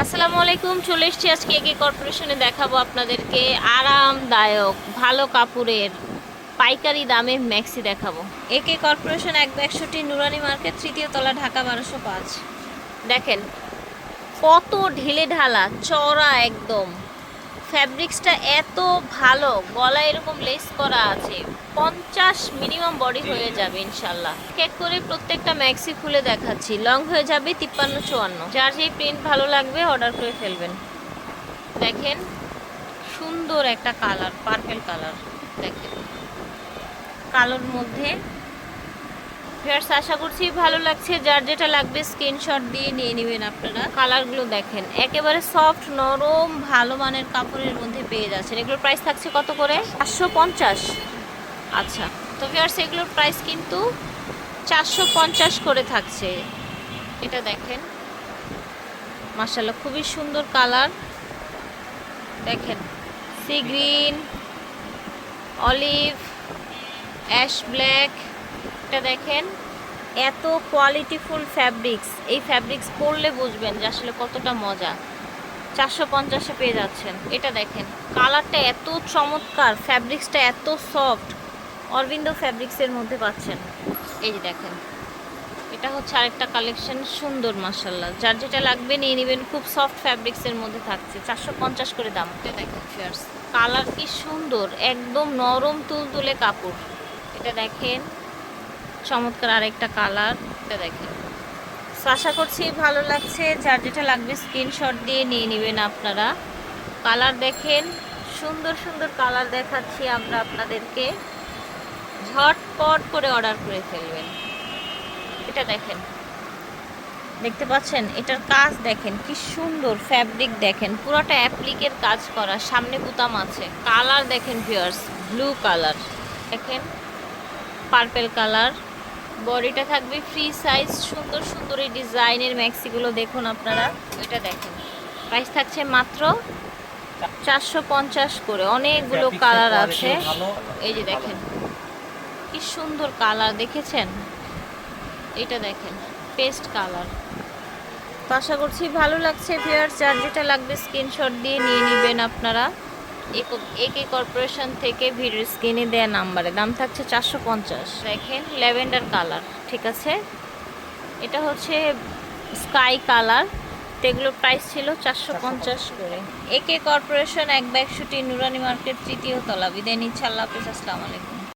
আসসালামু আলাইকুম, চলে এসেছি আজকে একে কর্পোরেশনে দেখাবো আপনাদেরকে আরামদায়ক, ভালো কাপড়ের, পাইকারি দামে ম্যাক্সি দেখাবো। একে কর্পোরেশন এক একশোটি নুরানি মার্কেট, তৃতীয় তলা ঢাকা বারোশো পাঁচ। দেখেন, কত ঢিলে ঢালা চড়া একদম। ফ্যাব্রিক্সটা এত ভালো, গলায় এরকম লেস করা আছে, পঞ্চাশ মিনিমাম বডি হয়ে যাবে ইনশাল্লাহ। কেক করে প্রত্যেকটা ম্যাক্সি খুলে দেখাচ্ছি। লং হয়ে যাবে তিপ্পান্ন চুয়ান্ন। যার যেই প্রিন্ট ভালো লাগবে অর্ডার করে ফেলবেন। দেখেন, সুন্দর একটা কালার পার্পেল কালার দেখেন, কালোর মধ্যে ভিউয়ার্স আশা করছি ভালো লাগছে। যার যেটা লাগবে স্ক্রিনশট দিয়ে নিয়ে নেবেন আপনারা। কালারগুলো দেখেন একেবারে সফট নরম ভালো মানের কাপড়ের মধ্যে পেয়ে যাচ্ছেন। এগুলোর প্রাইস থাকছে কত করে? চারশো পঞ্চাশ। আচ্ছা তো ভিউয়ার্স এগুলোর প্রাইস কিন্তু চারশো পঞ্চাশ করে থাকছে। এটা দেখেন মার্শাল্লাহ খুবই সুন্দর কালার দেখেন sea green olive ash black এটা দেখেন, এত কোয়ালিটিফুল ফ্যাব্রিক্স এই ফ্যাব্রিক্স পরলে বুঝবেন যে আসলে কতটা মজা। চারশো পঞ্চাশে পেয়ে যাচ্ছেন। এটা দেখেন, কালারটা এত চমৎকার ফ্যাব্রিক্সটা এত সফট অরবিন্দ ফ্যাব্রিক্সের মধ্যে পাচ্ছেন। এই যে দেখেন, এটা হচ্ছে আরেকটা কালেকশন সুন্দর মাসাল্লাহ যার যেটা লাগবে নিয়ে নেবেন, খুব সফট ফ্যাব্রিক্সের মধ্যে থাকছে। চারশো পঞ্চাশ করে দাম। এটা দেখেন ফিয়ার্স কালার কি সুন্দর, একদম নরম তুলতুলে কাপড়। এটা দেখেন চমৎকার আরেকটা কালার দেখেন। আশা করছি ভালো লাগছে। যার যেটা লাগবে স্ক্রিনশট দিয়ে নিয়ে নেবেন আপনারা। কালার দেখেন, সুন্দর সুন্দর কালার দেখাচ্ছি আমরা আপনাদেরকে। ঝটপট করে অর্ডার করে ফেলবেন। এটা দেখেন। দেখতে পাচ্ছেন? এটার কাজ দেখেন, কি সুন্দর ফ্যাব্রিক দেখেন। পুরোটা অ্যাপ্লিকের কাজ করা, সামনে বুতাম আছে। কালার দেখেন ভিউয়ার্স ব্লু কালার দেখেন পার্পেল কালার বডিটা থাকবে ফ্রি সাইজ সুন্দর সুন্দর এই ডিজাইনের ম্যাক্সিগুলো দেখুন আপনারা। এটা দেখেন। প্রাইস থাকছে মাত্র চারশো পঞ্চাশ করে। অনেকগুলো কালার আছে। এই যে দেখেন। কি সুন্দর কালার দেখেছেন? এটা দেখেন পেস্ট কালার তো আশা করছি ভালো লাগছে ভিউয়ার যার যেটা লাগবে স্ক্রিনশট দিয়ে নিয়ে নেবেন আপনারা। একে কর্পোরেশন থেকে ভিডিও স্ক্রিনে দেয়া নাম্বারে। দাম থাকছে চারশো পঞ্চাশ। দেখেন ল্যাভেন্ডার কালার, ঠিক আছে? এটা হচ্ছে স্কাই কালার। এগুলোর প্রাইস ছিল চারশো পঞ্চাশ করে। একে কর্পোরেশন, এক ব্যাগ শুটি, নুরানি মার্কেট, তৃতীয় তলা। বিদায় নিচ্ছে, আল্লাহ হাফিজ, আসসালামু আলাইকুম।